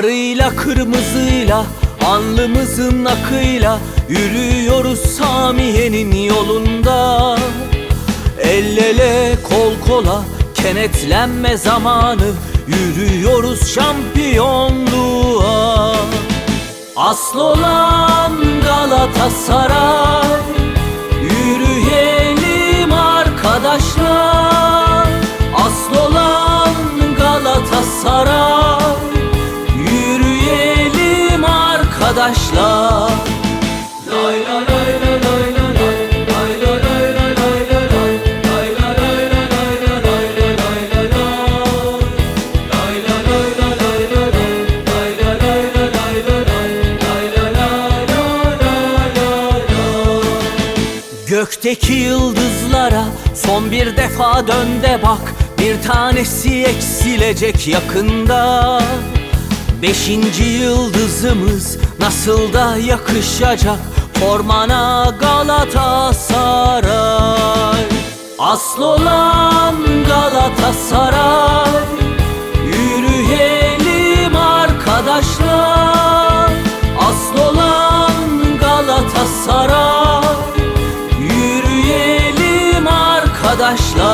Sarıyla kırmızıyla Alnımızın akıyla Yürüyoruz Samiye'nin yolunda. El ele kol kola Kenetlenme zamanı Yürüyoruz şampiyonluğa. Asıl olan Galatasaray Gökteki yıldızlara son bir defa dön de bak. Bir tanesi eksilecek yakında. Beşinci yıldızımız nasıl da yakışacak? Formana Galatasaray. Asıl olan Galatasaray arkadaşlar.